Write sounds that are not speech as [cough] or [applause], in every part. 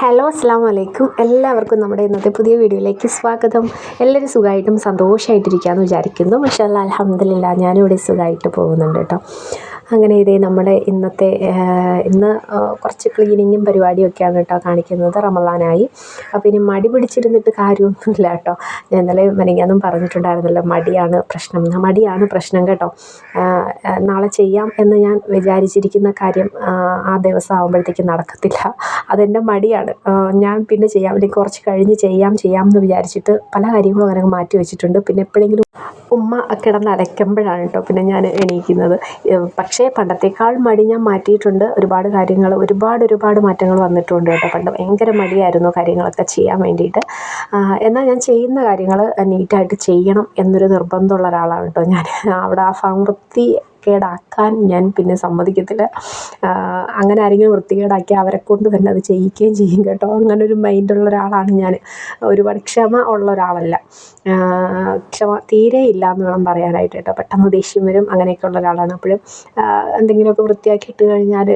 Hello അസ്സാം വലൈക്കും എല്ലാവർക്കും നമ്മുടെ ഇന്നത്തെ പുതിയ വീഡിയോയിലേക്ക് സ്വാഗതം. എല്ലാവരും സുഖമായിട്ടും സന്തോഷമായിട്ടിരിക്കുകയെന്ന് വിചാരിക്കുന്നു. പക്ഷേ അല്ല അലഹമ്മദില്ല ഞാനിവിടെ സുഖമായിട്ട് പോകുന്നുണ്ട് കേട്ടോ. അങ്ങനെ ഇതേ നമ്മുടെ ഇന്നത്തെ ഇന്ന് കുറച്ച് ക്ലീനിങ്ങും പരിപാടിയൊക്കെയാണ് കേട്ടോ കാണിക്കുന്നത് റമദാനായി അപ്പോൾ ഇനി മടി പിടിച്ചിരുന്നിട്ട് കാര്യമൊന്നുമില്ല കേട്ടോ. ഞാൻ ഇന്നലെ മെനങ്ങാന്നും പറഞ്ഞിട്ടുണ്ടായിരുന്നല്ലോ മടിയാണ് പ്രശ്നം. മടിയാണ് പ്രശ്നം കേട്ടോ. നാളെ ചെയ്യാം എന്ന് ഞാൻ വിചാരിച്ചിരിക്കുന്ന കാര്യം ആ ദിവസം ആകുമ്പോഴത്തേക്ക് നടക്കത്തില്ല. അതെന്റെ മടിയാണ്. ഞാൻ പിന്നെ ചെയ്യാം. അല്ലെങ്കിൽ കുറച്ച് കഴിഞ്ഞ് ചെയ്യാം ചെയ്യാം എന്ന് വിചാരിച്ചിട്ട് പല കാര്യങ്ങളും അങ്ങനെ മാറ്റി വെച്ചിട്ടുണ്ട്. പിന്നെ എപ്പോഴെങ്കിലും ഉമ്മ കിടന്ന് അലയ്ക്കുമ്പോഴാണ് കേട്ടോ പിന്നെ ഞാൻ എണീക്കുന്നത്. പക്ഷേ പണ്ടത്തേക്കാൾ മടി ഞാൻ മാറ്റിയിട്ടുണ്ട്. ഒരുപാട് കാര്യങ്ങൾ ഒരുപാട് ഒരുപാട് മാറ്റങ്ങൾ വന്നിട്ടുണ്ട് കേട്ടോ. പണ്ട് ഭയങ്കര മടിയായിരുന്നു കാര്യങ്ങളൊക്കെ ചെയ്യാൻ വേണ്ടിയിട്ട്. എന്നാൽ ഞാൻ ചെയ്യുന്ന കാര്യങ്ങൾ നീറ്റായിട്ട് ചെയ്യണം എന്നൊരു നിർബന്ധമുള്ള ഒരാളാണ് കേട്ടോ ഞാൻ. അവിടെ ആ ഫാം വൃത്തി വൃത്തികേടാക്കാൻ ഞാൻ പിന്നെ സമ്മതിക്കത്തില്ല. അങ്ങനെ ആരെങ്കിലും വൃത്തികേടാക്കിയാൽ അവരെക്കൊണ്ട് തന്നെ അത് ചെയ്യിക്കുകയും ചെയ്യും കേട്ടോ. അങ്ങനെ ഒരു മൈൻഡുള്ള ഒരാളാണ് ഞാൻ. ഒരുപാട് ക്ഷമ ഉള്ള ഒരാളല്ല. ക്ഷമ തീരെ ഇല്ല എന്ന് വേണം പറയാനായിട്ട് കേട്ടോ. പെട്ടെന്ന് ദേഷ്യം വരും അങ്ങനെയൊക്കെ ഉള്ള ഒരാളാണ്. അപ്പോഴും എന്തെങ്കിലുമൊക്കെ വൃത്തിയാക്കി ഇട്ട് കഴിഞ്ഞാൽ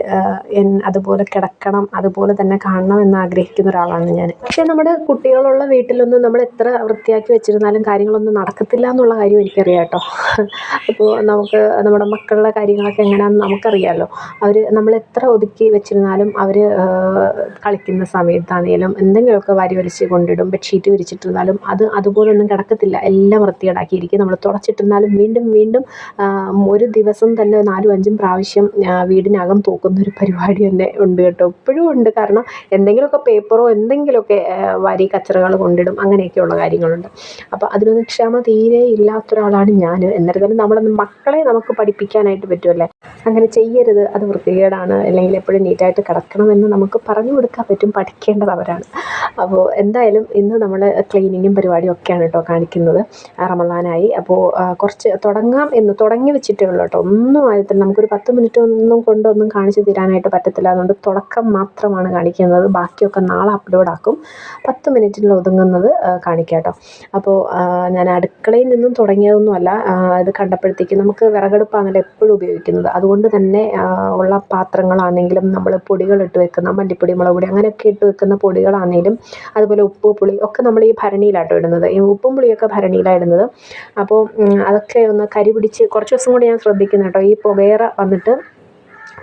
അതുപോലെ കിടക്കണം അതുപോലെ തന്നെ കാണണം എന്ന് ആഗ്രഹിക്കുന്ന ഒരാളാണ് ഞാൻ. പക്ഷേ നമ്മുടെ കുട്ടികളുള്ള വീട്ടിലൊന്നും നമ്മൾ എത്ര വൃത്തിയാക്കി വെച്ചിരുന്നാലും കാര്യങ്ങളൊന്നും നടക്കത്തില്ല എന്നുള്ള കാര്യം എനിക്കറിയാം കേട്ടോ. അപ്പോൾ നമുക്ക് നമ്മുടെ മക്കളുടെ കാര്യങ്ങളൊക്കെ എങ്ങനെയാണെന്ന് നമുക്കറിയാമല്ലോ അവർ എത്ര ഒതുക്കി വെച്ചിരുന്നാലും അവർ കളിക്കുന്ന സമയത്താണെങ്കിലും എന്തെങ്കിലുമൊക്കെ വാരി വലിച്ച് കൊണ്ടിടും ബെഡ്ഷീറ്റ് വിരിച്ചിട്ടിരുന്നാലും അത് അതുപോലൊന്നും കിടക്കത്തില്ല. എല്ലാം വൃത്തികേടാക്കിയിരിക്കും. നമ്മൾ തുടച്ചിട്ടിരുന്നാലും വീണ്ടും വീണ്ടും ഒരു ദിവസം തന്നെ നാലും അഞ്ചും പ്രാവശ്യം വീടിനകം തൂക്കുന്ന ഒരു പരിപാടി തന്നെ ഉണ്ട് കേട്ടോ. ഇപ്പോഴും ഉണ്ട്. കാരണം എന്തെങ്കിലുമൊക്കെ പേപ്പറോ എന്തെങ്കിലുമൊക്കെ വാരി കച്ചറകൾ കൊണ്ടിടും. അങ്ങനെയൊക്കെയുള്ള കാര്യങ്ങളുണ്ട്. അപ്പോൾ അതിനൊന്നും ക്ഷമ തീരെ ഇല്ലാത്ത ഒരാളാണ് ഞാൻ എന്നിരുന്നാലും നമ്മളൊന്ന് മക്കളെ നമുക്ക് പഠിപ്പിക്കാനായിട്ട് പറ്റുമല്ലേ? അങ്ങനെ ചെയ്യരുത്. അത് വൃത്തികേടാണ്. അല്ലെങ്കിൽ എപ്പോഴും നീറ്റായിട്ട് കിടക്കണമെന്ന് നമുക്ക് പറഞ്ഞു കൊടുക്കാൻ പറ്റും. പഠിക്കേണ്ടത് അവരാണ്. അപ്പോൾ എന്തായാലും ഇന്ന് നമ്മൾ ക്ലീനിങ്ങും പരിപാടിയും ഒക്കെയാണ് കേട്ടോ കാണിക്കുന്നത്. റമദാനായി അപ്പോൾ കുറച്ച് തുടങ്ങാം എന്ന് തുടങ്ങി വെച്ചിട്ടേ ഉള്ളൂ കേട്ടോ. ഒന്നും ആയിട്ടില്ല. നമുക്കൊരു പത്ത് മിനിറ്റ് ഒന്നും കൊണ്ടൊന്നും കാണിച്ചു തരാനായിട്ട് പറ്റത്തില്ല. അതുകൊണ്ട് തുടക്കം മാത്രമാണ് കാണിക്കുന്നത്. ബാക്കിയൊക്കെ നാളെ അപ്ലോഡ് ആക്കും. പത്ത് മിനിറ്റിൽ ഒതുങ്ങുന്നത് കാണിക്കാം കേട്ടോ. അപ്പോൾ ഞാൻ അടുക്കളയിൽ നിന്നും തുടങ്ങിയതൊന്നുമല്ല. ഇത് കണ്ടപ്പോഴത്തേക്ക് നമുക്ക് വിറകടുപ്പാണല്ലോ എപ്പോഴും ഉപയോഗിക്കുന്നത്. അതുകൊണ്ട് തന്നെ ഉള്ള പാത്രങ്ങളാണെങ്കിലും നമ്മൾ പൊടികളിട്ട് വെക്കുന്ന മല്ലിപ്പൊടി മുളക് പൊടി അങ്ങനെയൊക്കെ ഇട്ട് വെക്കുന്ന പൊടികളാണെങ്കിലും അതുപോലെ ഉപ്പ് പുളി ഒക്കെ നമ്മൾ ഈ ഭരണിയിലാട്ടോ ഇടുന്നത്. ഈ ഉപ്പും പുളിയൊക്കെ ഭരണിയിലാണ് ഇടുന്നത്. അപ്പോൾ അതൊക്കെ ഒന്ന് കരി പിടിച്ച് കുറച്ച് ദിവസം കൂടി ഞാൻ ശ്രദ്ധിക്കുന്നു കേട്ടോ ഈ പുകയറ വന്നിട്ട്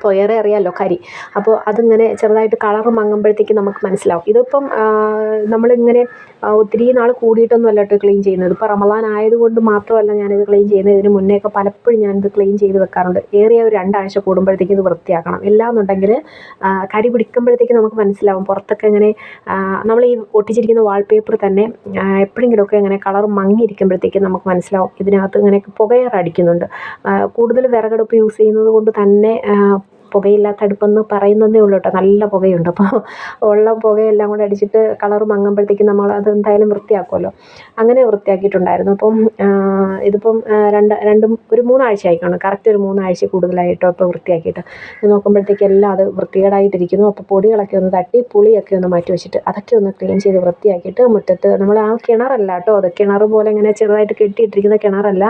പുകയറ അറിയാമല്ലോ കരി. അപ്പോൾ അതിങ്ങനെ ചെറുതായിട്ട് കളർ മങ്ങുമ്പോഴത്തേക്ക് നമുക്ക് മനസ്സിലാവും. ഇതിപ്പം നമ്മളിങ്ങനെ ഒത്തിരി നാൾ കൂടിയിട്ടൊന്നും അല്ല കേട്ടോ ക്ലീൻ ചെയ്യുന്നത്. ഇപ്പോൾ റമദാൻ ആയതുകൊണ്ട് മാത്രമല്ല ഞാനിത് ക്ലീൻ ചെയ്യുന്നത്. ഇതിന് മുന്നേ ഒക്കെ പലപ്പോഴും ഞാനിത് ക്ലീൻ ചെയ്ത് വെക്കാറുണ്ട്. ഏറിയ ഒരു രണ്ടാഴ്ച കൂടുമ്പോഴത്തേക്ക് ഇത് വൃത്തിയാക്കണം. എന്നുണ്ടെങ്കിൽ കരി പിടിക്കുമ്പോഴത്തേക്ക് നമുക്ക് മനസ്സിലാവും. പുറത്തൊക്കെ ഇങ്ങനെ നമ്മൾ ഈ ഒട്ടിച്ചിരിക്കുന്ന വാൾപേപ്പർ തന്നെ എപ്പോഴെങ്കിലുമൊക്കെ ഇങ്ങനെ കളർ മങ്ങിയിരിക്കുമ്പോഴത്തേക്ക് നമുക്ക് മനസ്സിലാവും. ഇതിനകത്ത് ഇങ്ങനെ പുകയറടിക്കുന്നുണ്ട്. കൂടുതൽ വിറകടുപ്പ് യൂസ് ചെയ്യുന്നത് കൊണ്ട് തന്നെ പുകയില്ലാത്ത അടുപ്പെന്ന് പറയുന്നതേ ഉള്ളൂ കേട്ടോ. നല്ല പുകയുണ്ട്. അപ്പോൾ ഉള്ള പുകയെല്ലാം കൂടെ അടിച്ചിട്ട് കളർ മങ്ങുമ്പോഴത്തേക്കും നമ്മൾ അത് എന്തായാലും വൃത്തിയാക്കുമല്ലോ. അങ്ങനെ വൃത്തിയാക്കിയിട്ടുണ്ടായിരുന്നു. അപ്പം ഇതിപ്പം രണ്ട് രണ്ടും ഒരു മൂന്നാഴ്ച ആയിക്കാണ് കറക്റ്റ് ഒരു മൂന്നാഴ്ച കൂടുതലായിട്ടോ ഇപ്പോൾ വൃത്തിയാക്കിയിട്ട്. നോക്കുമ്പോഴത്തേക്ക് എല്ലാം അത് വൃത്തികേടായിട്ടിരിക്കുന്നു. അപ്പോൾ പൊടികളൊക്കെ ഒന്ന് തട്ടി പുളിയൊക്കെ ഒന്ന് മാറ്റി വെച്ചിട്ട് അതൊക്കെ ഒന്ന് ക്ലീൻ ചെയ്ത് വൃത്തിയാക്കിയിട്ട് മുറ്റത്ത് നമ്മൾ ആ കിണറല്ല കേട്ടോ. അത് കിണർ പോലെ ഇങ്ങനെ ചെറുതായിട്ട് കെട്ടിയിട്ടിരിക്കുന്ന കിണറല്ല.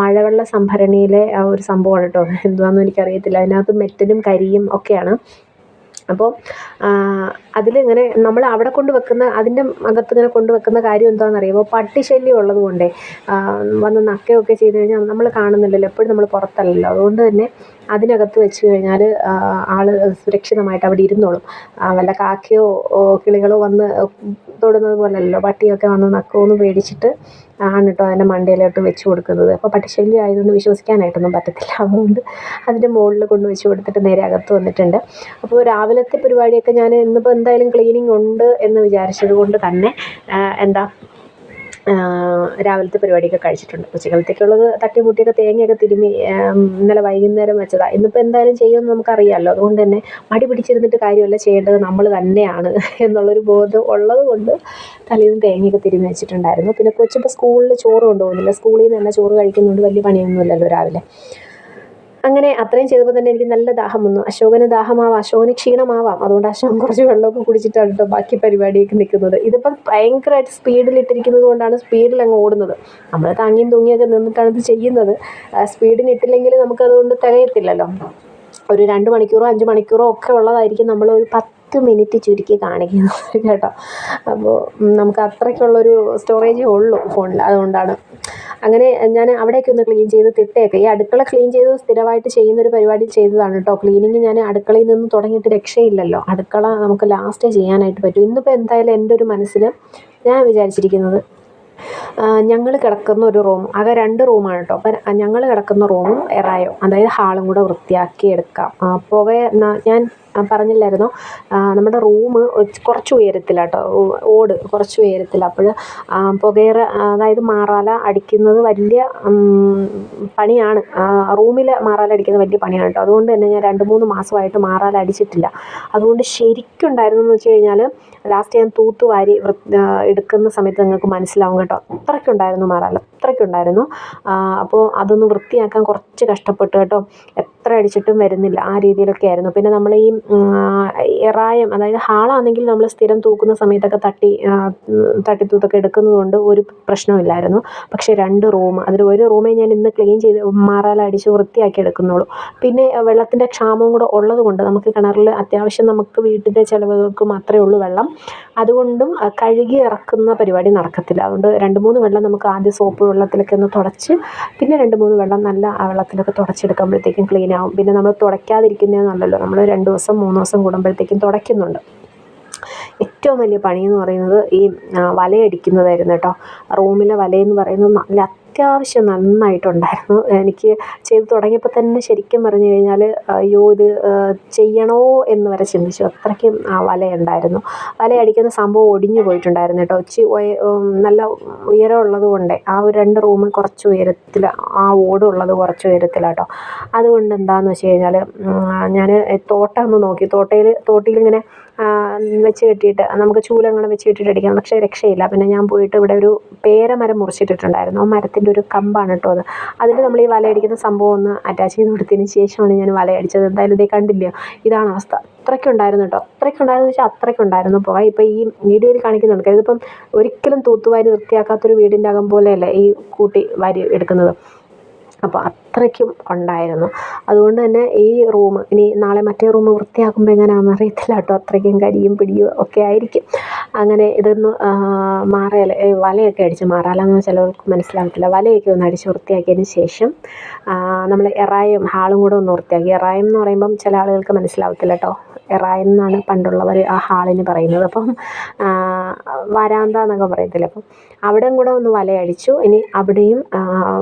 മഴവെള്ള സംഭരണിയിലെ ആ ഒരു സംഭവമാണ് കേട്ടോ. എന്തുവാണെന്ന് എനിക്കറിയത്തില്ല. അതിനകത്ത് മെറ്റലും കരിയും ഒക്കെയാണ്. അപ്പോൾ അതിലിങ്ങനെ നമ്മൾ അവിടെ കൊണ്ട് വെക്കുന്ന അതിന്റെ അകത്ത് ഇങ്ങനെ കൊണ്ട് വെക്കുന്ന കാര്യം എന്താണെന്ന് പട്ടി ശല്യം ഉള്ളത് കൊണ്ടേ വന്ന് നക്കുകയൊക്കെ ചെയ്ത് കഴിഞ്ഞാൽ നമ്മൾ കാണുന്നില്ലല്ലോ. എപ്പോഴും നമ്മൾ പുറത്തല്ലല്ലോ. അതുകൊണ്ട് തന്നെ അതിനകത്ത് വെച്ച് കഴിഞ്ഞാൽ ആൾ സുരക്ഷിതമായിട്ട് അവിടെ ഇരുന്നോളും. വല്ല കാക്കയോ കിളികളോ വന്ന് തൊടുന്നത് പോലെയല്ലോ പട്ടിയൊക്കെ വന്ന് നക്കുമെന്ന് പേടിച്ചിട്ട് ആണ് കേട്ടോ അതിന്റെ മണ്ടയിലോട്ട് വെച്ച് കൊടുക്കുന്നത്. അപ്പോൾ പട്ടിശല്യം ആയതുകൊണ്ട് വിശ്വസിക്കാനായിട്ടൊന്നും പറ്റത്തില്ല. അതുകൊണ്ട് അതിന്റെ മുകളിൽ കൊണ്ട് വെച്ച് കൊടുത്തിട്ട് നേരെ അകത്ത് വന്നിട്ടുണ്ട്. അപ്പോൾ രാവിലത്തെ പരിപാടിയൊക്കെ ഞാൻ ഇന്നിപ്പോൾ എന്തായാലും ക്ലീനിങ് ഉണ്ട് എന്ന് വിചാരിച്ചത് കൊണ്ട് തന്നെ എന്താ രാവിലത്തെ പരിപാടിയൊക്കെ കഴിച്ചിട്ടുണ്ട്. ഉച്ചക്കലത്തേക്കുള്ളത് തട്ടിമുട്ടിയൊക്കെ തേങ്ങയൊക്കെ തിരുമ്മി ഇന്നലെ വൈകുന്നേരം വെച്ചതാണ് ഇന്നിപ്പോൾ എന്തായാലും ചെയ്യുമെന്ന് നമുക്കറിയാമല്ലോ അതുകൊണ്ട് തന്നെ മടി പിടിച്ചിരുന്നിട്ട് കാര്യമല്ല ചെയ്യേണ്ടത് നമ്മൾ തന്നെയാണ് എന്നുള്ളൊരു ബോധം ഉള്ളത് കൊണ്ട് തലേന്ന് തേങ്ങയൊക്കെ തിരുമ്മി വെച്ചിട്ടുണ്ടായിരുന്നു. പിന്നെ കൊച്ചിപ്പോൾ സ്കൂളിൽ ചോറ് കൊണ്ടുപോകുന്നില്ല. സ്കൂളിൽ നിന്ന് തന്നെ ചോറ് കഴിക്കുന്നതുകൊണ്ട് വലിയ പണിയൊന്നുമില്ലല്ലോ രാവിലെ. അങ്ങനെ അത്രയും ചെയ്തപ്പോൾ തന്നെ എനിക്ക് നല്ല ദാഹം വന്നു. അശോകന് ദാഹമാവാം അശോകന് ക്ഷീണമാവാം. അതുകൊണ്ട് അശോകൻ കുറച്ച് വെള്ളമൊക്കെ കുടിച്ചിട്ടാണ് കേട്ടോ ബാക്കി പരിപാടിയൊക്കെ നിൽക്കുന്നത്. ഇതിപ്പം ഭയങ്കരമായിട്ട് സ്പീഡിൽ ഇട്ടിരിക്കുന്നത് കൊണ്ടാണ് സ്പീഡിൽ അങ്ങ് ഓടുന്നത്. നമ്മൾ താങ്ങിയും തൂങ്ങിയൊക്കെ നിന്നിട്ടാണ് ഇത് ചെയ്യുന്നത്. സ്പീഡിന് ഇട്ടില്ലെങ്കിൽ നമുക്കതുകൊണ്ട് തികയത്തില്ലല്ലോ. ഒരു രണ്ട് മണിക്കൂറോ അഞ്ച് മണിക്കൂറോ ഒക്കെ ഉള്ളതായിരിക്കും നമ്മൾ ഒരു പത്ത് മിനിറ്റ് ചുരുക്കി കാണിക്കുന്നത് [laughs] കേട്ടോ. അപ്പോൾ നമുക്ക് അത്രയ്ക്കുള്ളൊരു സ്റ്റോറേജേ ഉള്ളൂ ഫോണിൽ അതുകൊണ്ടാണ്. അങ്ങനെ ഞാൻ അവിടെയൊക്കെ ഒന്ന് ക്ലീൻ ചെയ്ത് തിട്ടയൊക്കെ. ഈ അടുക്കള ക്ലീൻ ചെയ്ത് സ്ഥിരമായിട്ട് ചെയ്യുന്നൊരു പരിപാടി ചെയ്തതാണ് കേട്ടോ ക്ലീനിങ് ഞാൻ അടുക്കളയിൽ നിന്ന് തുടങ്ങിയിട്ട് രക്ഷയില്ലല്ലോ. അടുക്കള നമുക്ക് ലാസ്റ്റ് ചെയ്യാനായിട്ട് പറ്റും. ഇന്നിപ്പോൾ എന്തായാലും എന്റെ ഒരു മനസ്സിൽ ഞാൻ വിചാരിച്ചിരിക്കുന്നത് ഞങ്ങൾ കിടക്കുന്ന ഒരു റൂം ആകെ രണ്ട് റൂമാണ് കേട്ടോ അപ്പം ഞങ്ങൾ കിടക്കുന്ന റൂമും എറായോ അതായത് ഹാളും കൂടെ വൃത്തിയാക്കി എടുക്കാം പുക ഞാൻ പറഞ്ഞില്ലായിരുന്നോ. നമ്മുടെ റൂം കുറച്ച് ഉയരത്തിലാട്ടോ. ഓട് കുറച്ച് ഉയരത്തിലാണ് അപ്പോൾ പുകയറ അതായത് മാറാല അടിക്കുന്നത് വലിയ പണിയാണ്. റൂമിൽ മാറാല അടിക്കുന്നത് വലിയ പണിയാണ് കേട്ടോ അതുകൊണ്ട് തന്നെ ഞാൻ രണ്ട് മൂന്ന് മാസമായിട്ട് മാറാല അടിച്ചിട്ടില്ല. അതുകൊണ്ട് ശരിക്കും ഉണ്ടായിരുന്നു എന്ന് വെച്ച് കഴിഞ്ഞാൽ ലാസ്റ്റ് ഞാൻ തൂത്തുവാരി എടുക്കുന്ന സമയത്ത് നിങ്ങൾക്ക് മനസ്സിലാവും കേട്ടോ. അത്രയ്ക്കുണ്ടായിരുന്നു മാറാല. അത്രയ്ക്കുണ്ടായിരുന്നു. അപ്പോൾ അതൊന്ന് വൃത്തിയാക്കാൻ കുറച്ച് കഷ്ടപ്പെട്ടു കേട്ടോ. എത്ര അടിച്ചിട്ടും വരുന്നില്ല ആ രീതിയിലൊക്കെ ആയിരുന്നു. പിന്നെ നമ്മൾ ഈ എറായം അതായത് ഹാളാണെങ്കിൽ നമ്മൾ സ്ഥിരം തൂക്കുന്ന സമയത്തൊക്കെ തട്ടി തട്ടി തൂത്തൊക്കെ എടുക്കുന്നതുകൊണ്ട് ഒരു പ്രശ്നമില്ലായിരുന്നു. പക്ഷേ രണ്ട് റൂം അതിൽ ഒരു റൂമേ ഞാൻ ഇന്ന് ക്ലീൻ ചെയ്ത് മാറാല അടിച്ച് വൃത്തിയാക്കി എടുക്കുന്നുള്ളൂ. പിന്നെ വെള്ളത്തിന്റെ ക്ഷാമവും കൂടെ ഉള്ളതുകൊണ്ട് നമുക്ക് കിണറിൽ അത്യാവശ്യം നമുക്ക് വീട്ടിന്റെ ചിലവുകൾക്ക് മാത്രമേ ഉള്ളൂ വെള്ളം. അതുകൊണ്ടും കഴുകി ഇറക്കുന്ന പരിപാടി നടക്കത്തില്ല. അതുകൊണ്ട് രണ്ട് മൂന്ന് വെള്ളം നമുക്ക് ആദ്യം സോപ്പ് വെള്ളത്തിലൊക്കെ ഒന്ന് തുടച്ച് പിന്നെ രണ്ട് മൂന്ന് വെള്ളം നല്ല വെള്ളത്തിലൊക്കെ തുടച്ചെടുക്കുമ്പോഴത്തേക്കും ക്ലീൻ ആവും പിന്നെ നമ്മൾ തുടയ്ക്കാതിരിക്കുന്നത് നല്ലല്ലോ നമ്മൾ രണ്ട് ദിവസം മൂന്ന് ദിവസം കൂടുമ്പോഴത്തേക്കും തുടയ്ക്കുന്നുണ്ട്. ഏറ്റവും വലിയ പണിയെന്ന് പറയുന്നത് ഈ വലയടിക്കുന്നതായിരുന്നു കേട്ടോ. റൂമിലെ വലയെന്ന് പറയുന്നത് നല്ല അത്യാവശ്യം നന്നായിട്ടുണ്ടായിരുന്നു. എനിക്ക് ചെയ്ത് തുടങ്ങിയപ്പോൾ തന്നെ ശരിക്കും പറഞ്ഞു കഴിഞ്ഞാൽ അയ്യോ ഇത് ചെയ്യണോ എന്ന് വരെ ചിന്തിച്ചു. അത്രയ്ക്കും ആ വലയുണ്ടായിരുന്നു. വലയടിക്കുന്ന സംഭവം ഒടിഞ്ഞു പോയിട്ടുണ്ടായിരുന്നു കേട്ടോ. ഒച്ചി നല്ല ഉയരമുള്ളത് കൊണ്ട് ആ ഒരു രണ്ട് റൂം കുറച്ച് ഉയരത്തിൽ ആ ഓടുള്ളത് കുറച്ച് ഉയരത്തിലാട്ടോ അതുകൊണ്ട് എന്താണെന്ന് വെച്ച് കഴിഞ്ഞാൽ ഞാൻ തോട്ടം ഒന്ന് നോക്കി. തോട്ടയിൽ തോട്ടിയിലിങ്ങനെ വെച്ച് കെട്ടിയിട്ട് നമുക്ക് ചൂലങ്ങളും വെച്ച് കെട്ടിയിട്ട് അടിക്കാം പക്ഷേ രക്ഷയില്ല. പിന്നെ ഞാൻ പോയിട്ട് ഇവിടെ ഒരു പേരമരം മുറിച്ചിട്ടിട്ടുണ്ടായിരുന്നു. ആ മരത്തിന്റെ ഒരു കമ്പാണ് കേട്ടോ അത്. അതിൽ നമ്മൾ ഈ വലയടിക്കുന്ന സംഭവം ഒന്ന് അറ്റാച്ച് ചെയ്ത് കൊടുത്തതിന് ശേഷമാണ് ഞാൻ വലയടിച്ചത്. എന്തായാലും ഇതേ കണ്ടില്ലയോ ഇതാണ് അവസ്ഥ. അത്രയ്ക്കുണ്ടായിരുന്നു കേട്ടോ. അത്രയ്ക്കുണ്ടായിരുന്നു വെച്ചാൽ അത്രയ്ക്കുണ്ടായിരുന്നു പുക ഇപ്പോൾ ഈ വീഡിയോയിൽ കാണിക്കുന്നുണ്ട്. ഇതിപ്പം ഒരിക്കലും തൂത്തുവാരി വൃത്തിയാക്കാത്തൊരു വീടിന്റെ അകം പോലെയല്ലേ ഈ കൂട്ടി വാരി എടുക്കുന്നത്. അപ്പോൾ അത്രയ്ക്കും ഉണ്ടായിരുന്നു. അതുകൊണ്ട് തന്നെ ഈ റൂം ഇനി നാളെ മറ്റേ റൂം വൃത്തിയാക്കുമ്പോൾ എങ്ങനെയാണെന്ന് അറിയത്തില്ല കേട്ടോ. അത്രയ്ക്കും കരിയും പിടിയും ഒക്കെ ആയിരിക്കും. അങ്ങനെ ഇതൊന്ന് മാറയിൽ വലയൊക്കെ അടിച്ച് മാറാലെന്ന് ചിലർക്ക് മനസ്സിലാകത്തില്ല വലയൊക്കെ ഒന്ന് അടിച്ച് വൃത്തിയാക്കിയതിന് ശേഷം നമ്മൾ എറായും ഹാളും കൂടെ ഒന്ന് വൃത്തിയാക്കി. എറായം എന്ന് പറയുമ്പം ചില ആളുകൾക്ക് മനസ്സിലാവത്തില്ല കേട്ടോ. എറായം എന്നാണ് പണ്ടുള്ളവർ ആ ഹാളിന് പറയുന്നത്. അപ്പം വരാന്ത എന്നൊക്കെ പറയത്തില്ലേ. അപ്പം അവിടെയും കൂടെ ഒന്ന് വലയടിച്ചു. ഇനി അവിടെയും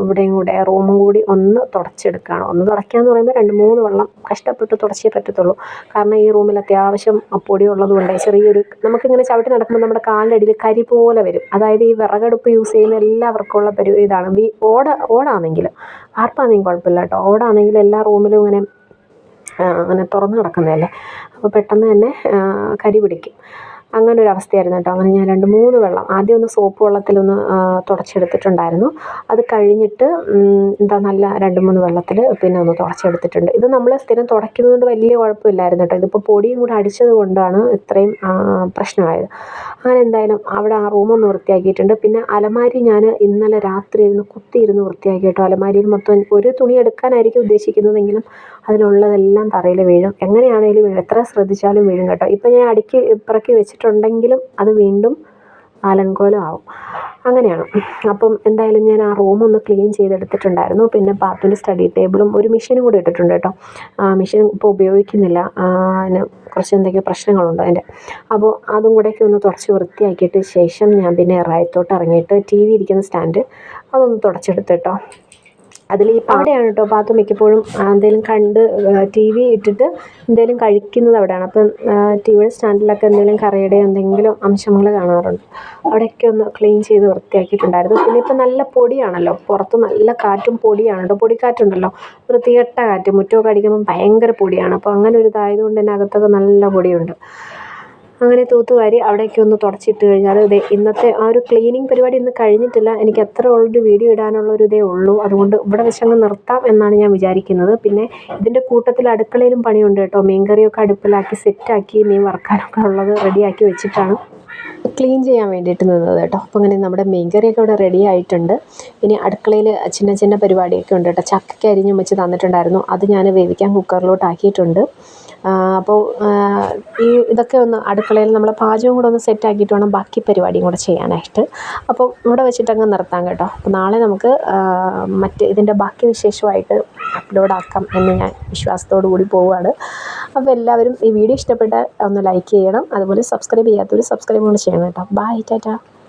ഇവിടെയും കൂടെ റൂമും കൂടി ഒന്ന് തുടച്ചെടുക്കുകയാണ്. ഒന്ന് തുടയ്ക്കുക എന്ന് പറയുമ്പോൾ രണ്ട് മൂന്ന് വെള്ളം കഷ്ടപ്പെട്ട് തുടച്ചേ പറ്റത്തുള്ളൂ. കാരണം ഈ റൂമിൽ അത്യാവശ്യം പൊടി ഉള്ളത് കൊണ്ട് ചെറിയൊരു നമുക്കിങ്ങനെ ചവിട്ടി നടക്കുമ്പോൾ നമ്മുടെ കാലിന്റെ അടിയിൽ കരി പോലെ വരും. അതായത് ഈ വിറകടുപ്പ് യൂസ് ചെയ്യുന്ന എല്ലാവർക്കും ഉള്ള പരി ഇതാണ്. ഈ ഓട ഓടാണെങ്കിൽ വാർപ്പാണെങ്കിൽ കുഴപ്പമില്ല കേട്ടോ. ഓടാണെങ്കിൽ എല്ലാ റൂമിലും ഇങ്ങനെ അങ്ങനെ തുറന്ന് കിടക്കുന്നതല്ലേ? അപ്പോൾ പെട്ടെന്ന് തന്നെ കരി പിടിക്കും. അങ്ങനെ ഒരു അവസ്ഥയായിരുന്നു കേട്ടോ. അങ്ങനെ ഞാൻ രണ്ട് മൂന്ന് വെള്ളം ആദ്യം ഒന്ന് സോപ്പ് വെള്ളത്തിലൊന്ന് തുടച്ചെടുത്തിട്ടുണ്ടായിരുന്നു. അത് കഴിഞ്ഞിട്ട് എന്താ നല്ല രണ്ട് മൂന്ന് വെള്ളത്തിൽ പിന്നെ ഒന്ന് തുടച്ചെടുത്തിട്ടുണ്ട്. ഇത് നമ്മൾ സ്ഥിരം തുടയ്ക്കുന്നത് കൊണ്ട് വലിയ കുഴപ്പമില്ലായിരുന്നു കേട്ടോ. ഇതിപ്പോൾ പൊടിയും കൂടെ അടിച്ചത് കൊണ്ടാണ് ഇത്രയും പ്രശ്നമായത്. അങ്ങനെ എന്തായാലും അവിടെ ആ റൂമൊന്ന് വൃത്തിയാക്കിയിട്ടുണ്ട്. പിന്നെ അലമാരി ഞാൻ ഇന്നലെ രാത്രി ഇരുന്ന് കുത്തിയിരുന്ന് വൃത്തിയാക്കി കേട്ടോ. അലമാരിയിൽ മൊത്തം ഒരു തുണി എടുക്കാനായിരിക്കും ഉദ്ദേശിക്കുന്നതെങ്കിലും അതിലുള്ളതെല്ലാം തറയിൽ വീഴും. എങ്ങനെയാണെങ്കിലും എത്ര ശ്രദ്ധിച്ചാലും വീഴും കേട്ടോ. ഇപ്പം ഞാൻ അടുക്കി ഇപ്പറക്കി വെച്ചിട്ടുണ്ടെങ്കിലും അത് വീണ്ടും ആലങ്കോലം ആവും അങ്ങനെയാണ്. അപ്പം എന്തായാലും ഞാൻ ആ റൂം ഒന്ന് ക്ലീൻ ചെയ്തെടുത്തിട്ടുണ്ടായിരുന്നു. പിന്നെ പാത്തുന്റെ സ്റ്റഡി ടേബിളും ഒരു മെഷീനും കൂടെ ഇട്ടിട്ടുണ്ട് കേട്ടോ. ആ മെഷീൻ ഇപ്പോൾ ഉപയോഗിക്കുന്നില്ല. അതിന് കുറച്ച് എന്തൊക്കെയോ പ്രശ്നങ്ങളുണ്ട് അതിന്റെ. അപ്പോൾ അതും കൂടെയൊക്കെ ഒന്ന് തുടച്ച് വൃത്തിയാക്കിയിട്ട് ശേഷം ഞാൻ പിന്നെ റായത്തോട്ട് ഇറങ്ങിയിട്ട് ടി വി ഇരിക്കുന്ന സ്റ്റാൻഡ് അതൊന്ന് തുടച്ചെടുത്ത് കേട്ടോ. അതിൽ ഈ അവിടെയാണ് കേട്ടോ പാത്തു മിക്കപ്പോഴും എന്തെങ്കിലും കണ്ട് ടി വി ഇട്ടിട്ട് എന്തെങ്കിലും കഴിക്കുന്നത് അവിടെയാണ്. അപ്പം ടി വിയുടെ സ്റ്റാൻഡിലൊക്കെ എന്തെങ്കിലും കറിയുടെ എന്തെങ്കിലും അംശങ്ങൾ കാണാറുണ്ട്. അവിടെയൊക്കെ ഒന്ന് ക്ലീൻ ചെയ്ത് വൃത്തിയാക്കിയിട്ടുണ്ടായിരുന്നു. പിന്നെ ഇപ്പം നല്ല പൊടിയാണല്ലോ. പുറത്ത് നല്ല കാറ്റും പൊടിയാണ് കേട്ടോ പൊടിക്കാറ്റുണ്ടല്ലോ. വൃത്തികെട്ട കാറ്റ് മുറ്റമൊക്കെ അടിക്കുമ്പം ഭയങ്കര പൊടിയാണ്. അപ്പോൾ അങ്ങനെ ഒരു ഇതായതുകൊണ്ട് തന്നെ അകത്തൊക്കെ നല്ല പൊടിയുണ്ട്. അങ്ങനെ തൂത്തുവാരി അവിടേക്ക് ഒന്ന് തുടച്ചിട്ട് കഴിഞ്ഞാൽ ഇതേ ഇന്നത്തെ ആ ഒരു ക്ലീനിങ് പരിപാടി ഇന്ന് കഴിഞ്ഞിട്ടില്ല. എനിക്ക് അത്ര ഉള്ളൊരു വീഡിയോ ഇടാനുള്ള ഒരു ഇതേ ഉള്ളൂ. അതുകൊണ്ട് ഇവിടെ വെച്ചങ്ങ് നിർത്താം എന്നാണ് ഞാൻ വിചാരിക്കുന്നത്. പിന്നെ ഇതിന്റെ കൂട്ടത്തിൽ അടുക്കളയിലും പണിയുണ്ട് കേട്ടോ. മീൻകറിയൊക്കെ അടുപ്പിലാക്കി സെറ്റാക്കി മീൻ വറുക്കാനൊക്കെ ഉള്ളത് റെഡിയാക്കി വെച്ചിട്ടാണ് ക്ലീൻ ചെയ്യാൻ വേണ്ടിയിട്ട് നിന്നത് കേട്ടോ. അപ്പോൾ അങ്ങനെ നമ്മുടെ മീൻ കറിയൊക്കെ ഇവിടെ റെഡി ആയിട്ടുണ്ട്. ഇനി അടുക്കളയിൽ ചിന്ന ചിന്ന പരിപാടിയൊക്കെ ഉണ്ട് കേട്ടോ. ചക്കയ്ക്ക് അരിഞ്ഞും വെച്ച് തന്നിട്ടുണ്ടായിരുന്നു. അത് ഞാൻ വേവിക്കാൻ കുക്കറിലോട്ട് ആക്കിയിട്ടുണ്ട്. അപ്പോൾ ഈ ഇതൊക്കെ ഒന്ന് അടുക്കളയിൽ നമ്മൾ പാചകവും കൂടെ ഒന്ന് സെറ്റാക്കിയിട്ട് വേണം ബാക്കി പരിപാടിയും കൂടെ ചെയ്യാനായിട്ട്. അപ്പോൾ ഇവിടെ വെച്ചിട്ടങ്ങ് നിർത്താം കേട്ടോ. അപ്പോൾ നാളെ നമുക്ക് മറ്റ് ഇതിന്റെ ബാക്കി വിശേഷമായിട്ട് അപ്ലോഡ് ആക്കാം എന്ന് ഞാൻ വിശ്വാസത്തോടു കൂടി പോവുകയാണ്. അപ്പോൾ എല്ലാവരും ഈ വീഡിയോ ഇഷ്ടപ്പെട്ടാൽ ഒന്ന് ലൈക്ക് ചെയ്യണം. അതുപോലെ സബ്സ്ക്രൈബ് ചെയ്യാത്തവർ സബ്സ്ക്രൈബ് കൂടെ ചെയ്യണം കേട്ടോ. ബൈ ടാറ്റാ